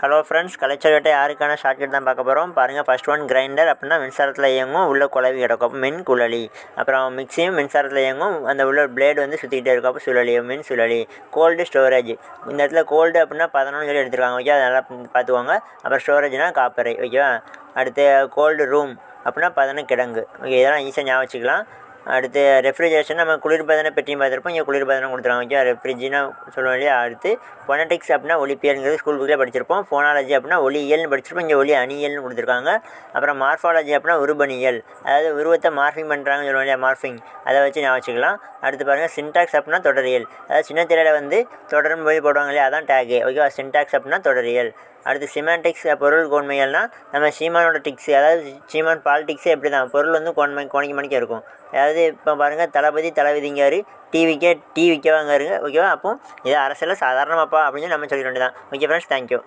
Hello friends கலைச்சொல்லிட்ட யாருக்கான shortcut தான் பார்க்க போகிறோம் பாருங்கள் ஃபஸ்ட் ஒன் கிரைண்டர் அப்படின்னா மின்சாரத்தில் இயங்கும். உள்ள குழவி கிடக்கும். மின் குழலி அப்புறம் மிக்சியும் மின்சாரத்தில் இயங்கும். அந்த உள்ள பிளேடு வந்து சுற்றிக்கிட்டே இருக்கும். அப்போ சுழலி மின் சுழலி. கோல்டு ஸ்டோரேஜ் இந்த இடத்துல கோல்டு அப்படின்னா பதினொன்று சொல்லி எடுத்துருக்காங்க ஓகே அதெல்லாம் பார்த்துக்கோங்க. அப்புறம் ஸ்டோரேஜ்னா காப்பரை ஓகேவா அடுத்து கோல்டு ரூம் அப்படின்னா பதினொன்று கிடங்கு. ஓகே இதெல்லாம் ஈஸியாக ஞாபகம் வச்சுக்கலாம். அடுத்து ரெஃப்ரிஜரேஷன் நம்ம குளிர்பதன பெட்டியும் பார்த்துருப்போம். இங்கே குளிர்பதனம் கொடுத்துருவாங்க. ஓகே ரெஃப்ரிஜினா சொல்லுவோம் இல்லையா அடுத்து பொனட்டிக்ஸ் அப்படின்னா ஒலிப்பியல்ங்கிறது ஸ்கூல் புக்கில் படிச்சிருப்போம். ஃபோனாலஜி அப்படின்னா ஒலியியல்னு படிச்சிருப்போம். இங்கே ஒலி அணியல்னு கொடுத்துருக்காங்க. அப்புறம் மார்ஃபாலஜி அப்படின்னா உருபணியல் அதாவது உருவத்தை மார்ஃபிங் பண்ணுறாங்கன்னு சொல்லுவோம் இல்லையா மார்ஃபிங் அதை வச்சு நான் வச்சுக்கலாம். அடுத்து பாருங்கள் சின்டாக்ஸ் அப்படின்னா தொடரியல். அதாவது சின்ன திரையில் வந்து தொடரும் போய் போடுவாங்க இல்லையா? அதான் டேகு ஓகேவா சின்டாக்ஸ் அப்படின்னா தொடரியல். அடுத்து சிமெண்டிக்ஸ் பொருள் கோன்மைகள்னால் நம்ம சீமானோட டிக்ஸ் அதாவது சீமான் பாலிடிக்ஸே எப்படி தான் பொருள் வந்து கோன்மை கோணிக்கு மணிக்கு இருக்கும். அதாவது இப்போ பாருங்கள் தளபதி தளபதிங்காரு டிவிக்கே டிவிக்கேவாங்காருங்க ஓகேவா அப்போ இது அரசியலில் சாதாரணமாப்பா அப்படின்னு சொல்லி நம்ம சொல்லிட வேண்டியதான் ஓகே ஃப்ரெண்ட்ஸ் தேங்க்யூ